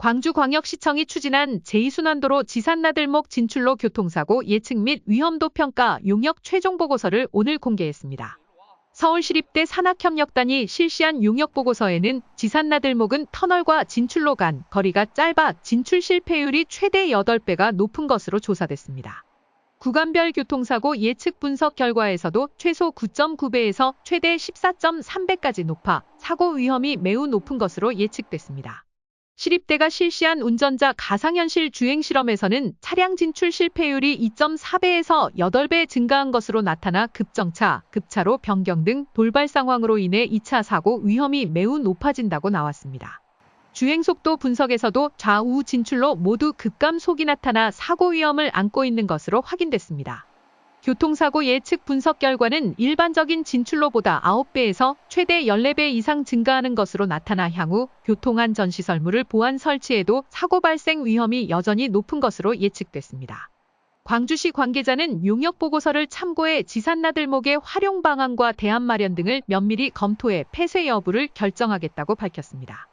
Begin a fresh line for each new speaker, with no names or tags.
광주광역시청이 추진한 제2순환도로 지산나들목 진출로 교통사고 예측 및 위험도 평가 용역 최종 보고서를 오늘 공개했습니다. 서울시립대 산학협력단이 실시한 용역 보고서에는 지산나들목은 터널과 진출로 간 거리가 짧아 진출 실패율이 최대 8배가 높은 것으로 조사됐습니다. 구간별 교통사고 예측 분석 결과에서도 최소 9.9배에서 최대 14.3배까지 높아 사고 위험이 매우 높은 것으로 예측됐습니다. 시립대가 실시한 운전자 가상현실 주행 실험에서는 차량 진출 실패율이 2.4배에서 8배 증가한 것으로 나타나 급정차, 급차로 변경 등 돌발 상황으로 인해 2차 사고 위험이 매우 높아진다고 나왔습니다. 주행속도 분석에서도 좌우 진출로 모두 급감속이 나타나 사고 위험을 안고 있는 것으로 확인됐습니다. 교통사고 예측 분석 결과는 일반적인 진출로보다 9배에서 최대 14배 이상 증가하는 것으로 나타나 향후 교통안전시설물을 보안 설치해도 사고 발생 위험이 여전히 높은 것으로 예측됐습니다. 광주시 관계자는 용역 보고서를 참고해 지산나들목의 활용 방안과 대안 마련 등을 면밀히 검토해 폐쇄 여부를 결정하겠다고 밝혔습니다.